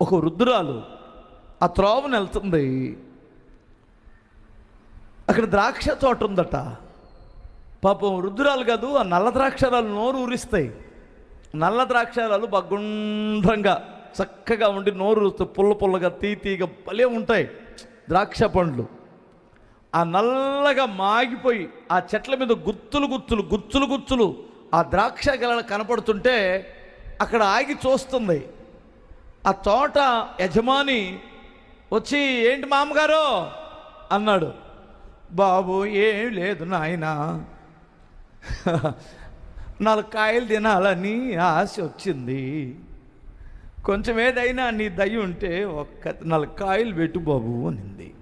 ఒక వృద్ధురాలు ఆ త్రోవను వెళ్తుంది అక్కడ ద్రాక్ష తోట ఉందట. పాపం రుద్రాలు కాదు ఆ నల్ల ద్రాక్షరాలు నోరు ఊరిస్తాయి. నల్ల ద్రాక్షరాలు బగుండ్రంగా చక్కగా ఉండి నోరు ఊరుస్తూ పుల్ల పుల్లగా తీ తీగా భలే ఉంటాయి ద్రాక్ష పండ్లు. ఆ నల్లగా మాగిపోయి ఆ చెట్ల మీద గుత్తులు గుత్తులు గుత్తులు గుచ్చులు ఆ ద్రాక్ష గల కనపడుతుంటే అక్కడ ఆగి చూస్తుంది. ఆ తోట యజమాని వచ్చి ఏంటి మామగారు? అన్నాడు. బాబు ఏం లేదు నాయన. నాలుగు కాయలు తినాలని ఆశ వచ్చింది. కొంచెం ఏదైనా నీ దయ ఉంటే ఒక్క నాలుగు కాయలు పెట్టు బాబు అనింది.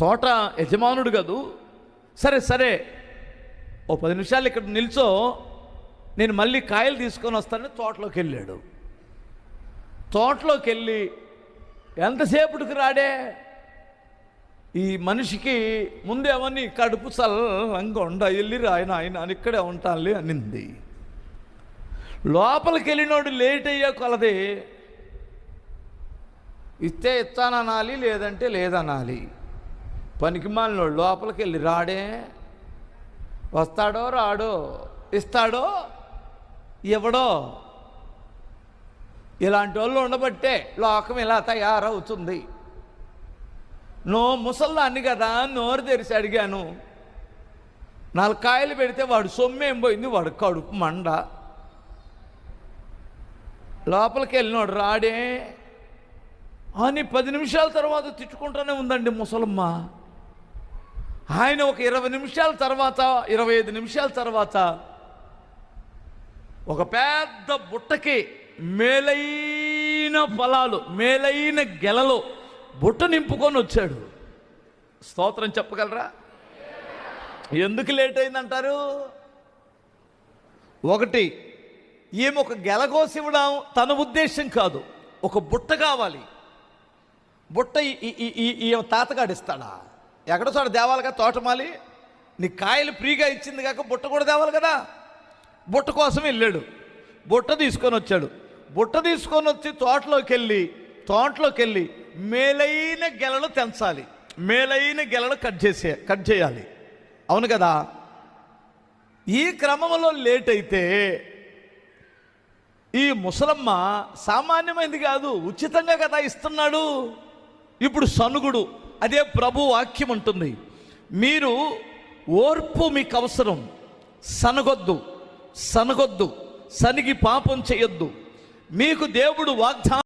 తోట యజమానుడు కదూ సరే సరే ఓ పది నిమిషాలు ఇక్కడ నిల్చో నేను మళ్ళీ కాయలు తీసుకొని వస్తానని తోటలోకి వెళ్ళాడు. తోటలోకి వెళ్ళి ఎంతసేపటికి రాడే? ఈ మనిషికి ముందేమని కడుపు చల్లంగా ఉండ వెళ్ళి ఆయన ఆయన అని ఇక్కడే ఉంటానులే అనింది. లోపలికి వెళ్ళినోడు లేట్ అయ్యే కొలది ఇస్తే ఇస్తాననాలి లేదంటే లేదనాలి. పనికి మాలినోడు లోపలికి వెళ్ళి రాడే వస్తాడో రాడో ఇస్తాడో ఇవ్వడో? ఇలాంటి వాళ్ళు ఉండబట్టే లోకం ఇలా తయారవుతుంది. నో ముసల్లాన్ని కదా నోరు తెరిచి అడిగాను. నాలుగు కాయలు పెడితే వాడు సొమ్మేం పోయింది? వాడు కడుపు మండ. లోపలికి వెళ్ళినాడు రాడే. అని పది నిమిషాల తర్వాత తిట్టుకుంటూనే ఉందండి ముసలమ్మ. ఆయన ఒక ఇరవై నిమిషాల తర్వాత ఇరవై ఐదు నిమిషాల తర్వాత ఒక పెద్ద బుట్టకి మేలైన ఫలాలు మేలైన గెలలు బుట్ట నింపుకొని వచ్చాడు. స్తోత్రం చెప్పగలరా? ఎందుకు లేట్ అయిందంటారు? ఒకటి ఈమె ఒక గెల కోసి ఇవ్వడం తన ఉద్దేశం కాదు. ఒక బుట్ట కావాలి. బుట్ట ఈ- ఈ- తాతగాడు ఇస్తాడా? ఎక్కడ చోట దేవాలిగా తోటమాలి నీ కాయలు ఫ్రీగా ఇచ్చింది కాక బుట్ట కూడా తేవాలి కదా. బుట్ట కోసం వెళ్ళాడు. బుట్ట తీసుకొని వచ్చాడు. బుట్ట తీసుకొని వచ్చి తోటలోకి వెళ్ళి తోటలోకి వెళ్ళి మేలైన గెలలు తెంచాలి. మేలైన గెలలు కట్ చేసే కట్ చేయాలి. అవును కదా? ఈ క్రమంలో లేట్ అయితే ఈ ముసలమ్మ సామాన్యమైనది కాదు ఉచితంగా కదా ఇస్తున్నాడు. ఇప్పుడు సనుగుడు అదే ప్రభు వాక్యం ఉంటుంది మీరు ఓర్పు మీకు అవసరం సనగొద్దు సనగొద్దు సనిగి పాపం చేయొద్దు. మీకు దేవుడు వాగ్దానం